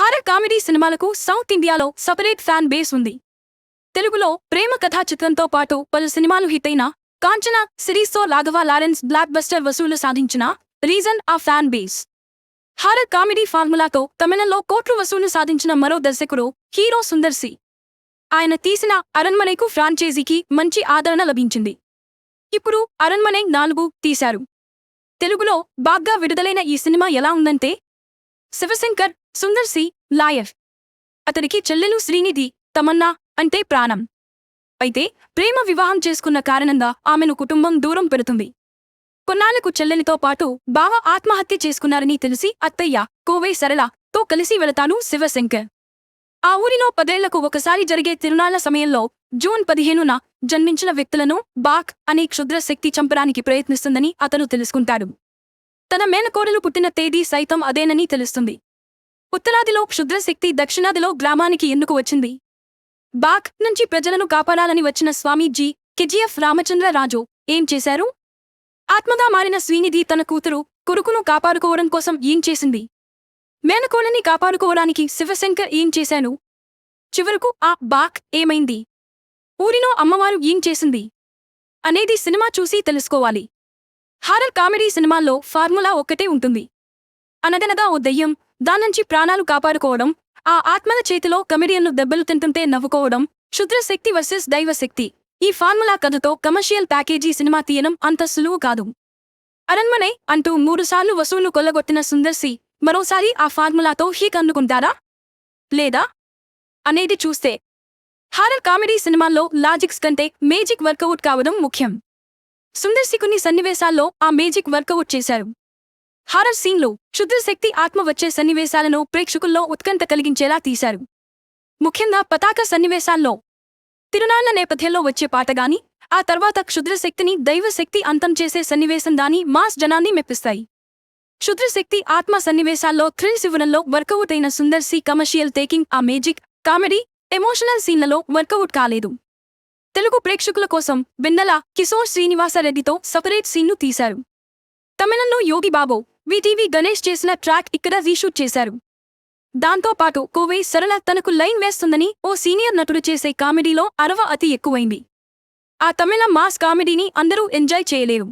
Horror comedy సినిమాలకు south ఇండియాలో separate fan base ఉంది. తెలుగులో ప్రేమ కథా చిత్రంతో పాటు పలు సినిమాలు హిట్ అయిన కాంచన సిరీస్తో రాఘవ లారెన్స్ బ్లాక్ బస్టర్ వసూలు సాధించిన రీజన్ ఆ ఫ్యాన్ బేస్. హారర్ కామెడీ ఫార్ములాతో తమిళంలో కోట్లు వసూలు సాధించిన మరో దర్శకుడు హీరో సుందర్ సి. ఆయన తీసిన అరణ్మనేకు ఫ్రాంచైజీకి మంచి ఆదరణ లభించింది. ఇప్పుడు అరణ్మనే నాలుగు తీశారు. తెలుగులో బాగ్గా విడుదలైన ఈ సినిమా ఎలా ఉందంటే శివశంకర్ సుందర్ సి. లాయర్. అతడికి చెల్లెలు శ్రీనిధి తమన్నా అంటే ప్రాణం. అయితే ప్రేమ వివాహం చేసుకున్న కారణంగా ఆమెను కుటుంబం దూరం పెడుతుంది. కొన్నాళ్ళకు చెల్లెలితో పాటు బావ ఆత్మహత్య చేసుకున్నారని తెలిసి అత్తయ్య కోవై సరళ తో కలిసి వెళతాను శివశంకర్. ఆ ఊరిలో పదేళ్ళకు ఒకసారి జరిగే తిరునాళ్ళ సమయంలో జూన్ పదిహేనున జన్మించిన వ్యక్తులను బాక్ అనే క్షుద్ర శక్తి చంపడానికి ప్రయత్నిస్తుందని అతను తెలుసుకుంటాడు. తన మేనకోడలు పుట్టిన తేదీ సైతం అదేనని తెలుస్తుంది. ఉత్తరాదిలో క్షుద్రశక్తి దక్షిణాదిలో గ్రామానికి ఎందుకు వచ్చింది? బాక్ నుంచి ప్రజలను కాపాడాలని వచ్చిన స్వామీజీ కెజిఎఫ్ రామచంద్రరాజు ఏం చేశారు? ఆత్మగా మారిన శ్రీనిధి తన కూతురు కొడుకును కాపాడుకోవడం కోసం ఏం చేసింది? మేనకోడని కాపాడుకోవడానికి శివశంకర్ ఏం చేశాను చివరకు ఆ బాక్ ఏమైంది? ఊరిలో అమ్మవారు ఏం చేసింది? అనేది సినిమా చూసి తెలుసుకోవాలి. హారర్ కామెడీ సినిమాల్లో ఫార్ములా ఒక్కటే ఉంటుంది. అనగనగా ఓ దెయ్యం దానంచి ప్రాణాలు కాపాడుకోవడం ఆ ఆత్మల చేతిలో కమెడియన్లు దెబ్బలు తింటుంటే నవ్వుకోవడం క్షుద్రశక్తి వర్సెస్ దైవశక్తి. ఈ ఫార్ములా కథతో కమర్షియల్ ప్యాకేజీ సినిమా తీయడం అంత సులువు కాదు. అరణ్మనే అంటూ మూడుసార్లు వసూలు కొల్లగొట్టిన సుందర్సి మరోసారి ఆ ఫార్ములాతో హీక్ అందుకుంటారా? లేదా? అనేది చూస్తే. హారర్ కామెడీ సినిమాల్లో లాజిక్స్ కంటే మేజిక్ వర్కౌట్ కావడం ముఖ్యం. సుందర్సి కొన్ని సన్నివేశాల్లో ఆ మేజిక్ వర్కౌట్ చేశారు. హారర్ సీన్లో క్షుద్రశక్తి ఆత్మ వచ్చే సన్నివేశాలను ప్రేక్షకుల్లో ఉత్కంఠ కలిగించేలా తీశారు. ముఖ్యంగా పతాక సన్నివేశాల్లో తిరునాళ్ళ నేపథ్యంలో వచ్చే పాటగాని ఆ తర్వాత క్షుద్రశక్తిని దైవశక్తి అంతం చేసే సన్నివేశం దాని మాస్ జనాన్ని మెప్పిస్తాయి. క్షుద్రశక్తి ఆత్మ సన్నివేశాల్లో థ్రిల్ ఇవ్వడంలో వర్కౌట్ అయిన సుందర్ సి కమర్షియల్ టేకింగ్ ఆ మేజిక్ కామెడీ ఎమోషనల్ సీన్లలో వర్కౌట్ కాలేదు. తెలుగు ప్రేక్షకుల కోసం వెన్నెల కిశోర్ శ్రీనివాసరెడ్డితో సపరేట్ సీన్ను తీశారు. తమిళంలో యోగి బాబు విటీవీ గణేష్ చేసిన ట్రాక్ ఇక్కడ రీషూట్ చేశారు. దాంతో పాటు కోవై సరళ తనకు లైన్ వేస్తుందని ఓ సీనియర్ నటుడు చేసే కామెడీలో అరవ అతి ఎక్కువైంది. ఆ తమిళ మాస్ కామెడీని అందరూ ఎంజాయ్ చేయలేరు.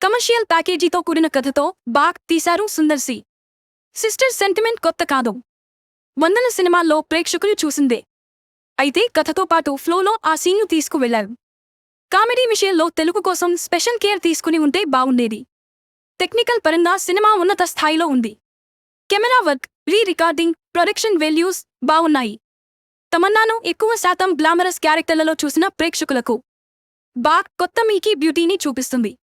కమర్షియల్ ప్యాకేజీతో కూడిన కథతో బాగ్ తీశారు సుందర్సి సిస్టర్ సెంటిమెంట్ కొత్త కాదు. వందల సినిమాల్లో ప్రేక్షకులు చూసిందే. అయితే కథతో పాటు ఫ్లోలో ఆ సీన్ను తీసుకువెళ్ళారు కామెడీ విషయంలో తెలుగు కోసం స్పెషల్ కేర్ తీసుకుని ఉంటే బావుండేది టెక్నికల్ పరంగా సినిమా ఉన్నత స్థాయిలో ఉంది. Camera work re recording production values బావున్నాయి. తమన్నాను ఎక్కువ శాతం గ్లామరస్ క్యారెక్టర్లలో చూసిన ప్రేక్షకులకు. బాగ్ కొత్త మీకీ బ్యూటీని చూపిస్తుంది.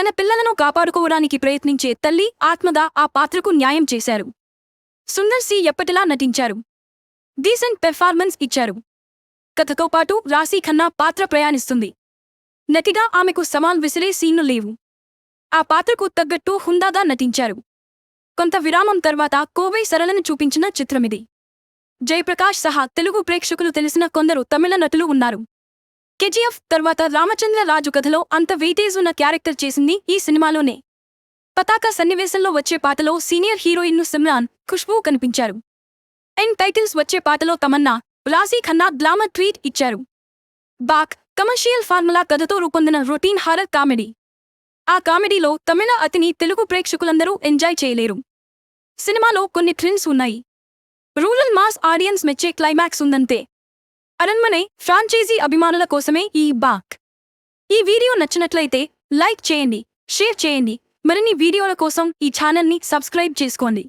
తన పిల్లలను కాపాడుకోవడానికి ప్రయత్నించే తల్లి ఆత్మగా ఆ పాత్రకు న్యాయం చేశారు. సుందర్ సి ఎప్పటిలా నటించారు? డీసెంట్ పెర్ఫార్మెన్స్ ఇచ్చారు. కథతో పాటు రాశీ ఖన్నా పాత్ర ప్రయాణిస్తుంది. నటిగా ఆమెకు సమాన్ విసిరే సీన్లు లేవు. ఆ పాత్రకు తగ్గట్టు హుందాగా నటించారు. కొంత విరామం తర్వాత కోవై సరళను చూపించిన చిత్రమిది. జయప్రకాష్ సహా తెలుగు ప్రేక్షకులు తెలిసిన కొందరు తమిళ నటులు ఉన్నారు. కెజిఎఫ్ తర్వాత రామచంద్ర రాజు కథలో అంత వెయిటేజ్ ఉన్న క్యారెక్టర్ చేసింది ఈ సినిమాలోనే. పతాక సన్నివేశంలో వచ్చే పాటలో సీనియర్ హీరోయిన్ను సిమ్రాన్ ఖుష్బూ కనిపించారు. ఎండ్ టైటిల్స్ వచ్చే పాటలో తమన్నా రాశీ ఖన్నా గ్లామర్ ట్వీట్ ఇచ్చారు. బాక్ కమర్షియల్ ఫార్ములా కథతో రూపొందిన రొటీన్ హారర్ కామెడీ. ఆ కామెడీలో తమిళ అతిని తెలుగు ప్రేక్షకులందరూ ఎంజాయ్ చేయలేరు. సినిమాలో కొన్ని ట్రిన్స్ ఉన్నాయి. రూరల్ మాస్ ఆడియన్స్ మెచ్చే క్లైమాక్స్ ఉందంతే. అరణ్మనే ఫ్రాంచైజీ అభిమానుల కోసమే ఈ బాక్. ఈ వీడియో నచ్చినట్లయితే లైక్ చేయండి షేర్ చేయండి. మరిన్ని వీడియోల కోసం ఈ ఛానల్ని సబ్స్క్రైబ్ చేసుకోండి.